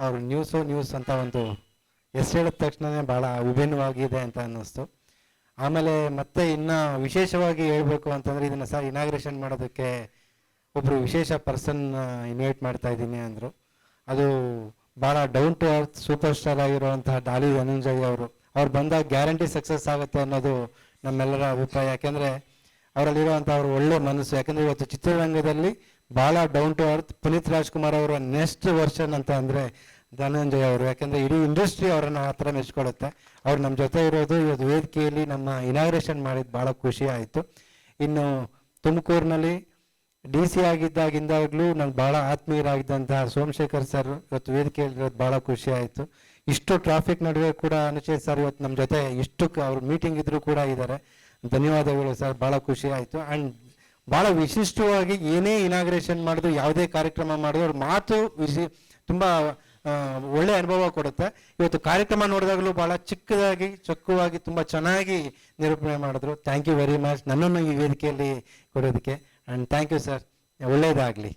ಅವರು news news ಅಂತ ಒಂದು ಎಸ್ ಹೇಳಿದ ತಕ್ಷಣವೇ ಭಾಳ ವಿಭಿನ್ನವಾಗಿದೆ ಅಂತ ಅನ್ನಿಸ್ತು. ಆಮೇಲೆ ಮತ್ತೆ ಇನ್ನು ವಿಶೇಷವಾಗಿ ಹೇಳಬೇಕು ಅಂತಂದರೆ ಇದನ್ನು ಸರ್ ಇನಾಗ್ರೇಷನ್ ಮಾಡೋದಕ್ಕೆ ಒಬ್ಬರು ವಿಶೇಷ ಪರ್ಸನ್ ಇನ್ವೈಟ್ ಮಾಡ್ತಾ ಇದ್ದೀನಿ ಅಂದರು. ಅದು ಭಾಳ down to earth super star ಆಗಿರುವಂತಹ ಡಾಲಿ ಧನಂಜಯ್ ಅವರು. ಅವ್ರು ಬಂದಾಗ ಗ್ಯಾರಂಟಿ ಸಕ್ಸಸ್ ಆಗುತ್ತೆ ಅನ್ನೋದು ನಮ್ಮೆಲ್ಲರ ಅಭಿಪ್ರಾಯ. ಯಾಕೆಂದರೆ ಅವರಲ್ಲಿರುವಂಥ ಅವರು ಒಳ್ಳೆ ಮನಸ್ಸು. ಯಾಕಂದರೆ ಇವತ್ತು ಚಿತ್ರರಂಗದಲ್ಲಿ ಭಾಳ down to earth Puneeth Rajkumar ಅವರ ನೆಕ್ಸ್ಟ್ ವರ್ಷನ್ ಅಂತ ಅಂದರೆ ಧನಂಜಯ್ ಅವರು. ಯಾಕಂದರೆ ಇಡೀ ಇಂಡಸ್ಟ್ರಿ ಅವರನ್ನು ಆ ಥರ ಮೆಚ್ಕೊಳ್ಳುತ್ತೆ ಅವ್ರು ನಮ್ಮ ಜೊತೆ ಇರೋದು ಇವತ್ತು ವೇದಿಕೆಯಲ್ಲಿ ನಮ್ಮ ಇನಾಗ್ರೇಷನ್ ಮಾಡಿದ್ದು ಭಾಳ ಖುಷಿ ಆಯಿತು. ಇನ್ನು ತುಮಕೂರಿನಲ್ಲಿ ಡಿ ಸಿ ಆಗಿದ್ದಾಗಿಂದಾಗಲೂ ನಂಗೆ ಭಾಳ ಆತ್ಮೀಯರಾಗಿದ್ದಂತಹ ಸೋಮಶೇಖರ್ ಸರ್ ಇವತ್ತು ವೇದಿಕೆಯಲ್ಲಿರೋದು ಭಾಳ ಖುಷಿ ಆಯಿತು. ಇಷ್ಟು ಟ್ರಾಫಿಕ್ ನಡುವೆ ಕೂಡ ಅನುಚೇತ್ ಸರ್ ಇವತ್ತು ನಮ್ಮ ಜೊತೆ ಇಷ್ಟು ಅವ್ರ ಮೀಟಿಂಗ್ ಇದ್ದರೂ ಕೂಡ ಇದ್ದಾರೆ. ಧನ್ಯವಾದಗಳು ಸರ್ ಭಾಳ ಖುಷಿ ಆಯಿತು. ಆ್ಯಂಡ್ ಭಾಳ ವಿಶಿಷ್ಟವಾಗಿ ಏನೇ ಇನಾಗ್ರೇಷನ್ ಮಾಡಿದ್ರು, ಯಾವುದೇ ಕಾರ್ಯಕ್ರಮ ಮಾಡಿದ್ರು, ಅವ್ರ ಮಾತು ವಿಶಿ, ತುಂಬ ಒಳ್ಳೆ ಅನುಭವ ಕೊಡುತ್ತೆ. ಇವತ್ತು ಕಾರ್ಯಕ್ರಮ ನೋಡಿದಾಗಲೂ ಭಾಳ ಚಿಕ್ಕದಾಗಿ, ಚೊಕ್ಕವಾಗಿ, ತುಂಬ ಚೆನ್ನಾಗಿ ನಿರೂಪಣೆ ಮಾಡಿದ್ರು. ಥ್ಯಾಂಕ್ ಯು ವೆರಿ ಮಚ್ ನನ್ನನ್ನು ಈ ವೇದಿಕೆಯಲ್ಲಿ ಕೊಡೋದಕ್ಕೆ. ಆ್ಯಂಡ್ ಥ್ಯಾಂಕ್ ಯು ಸರ್ ಒಳ್ಳೆಯದಾಗಲಿ.